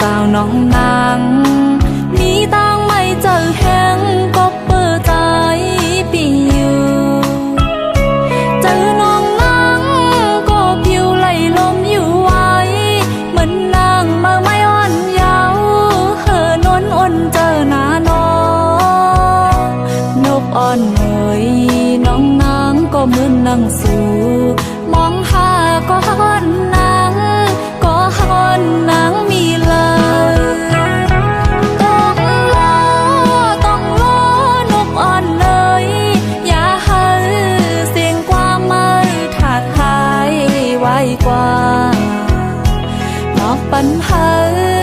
สาวน้องนางมีตังไม่เจอแห้งก็เปิดใจปีอยู่เจอน้องนางก็ผิวไหลลมอยู่ไว้ เหมือนนางมาไม่อ่อนเยาว์เหินวนอ่อนเจอหน้าน้องนกอ่อนเอ๋ยน้องนางก็เหมือนนางสู่ ไว้กว่านอกปัญหา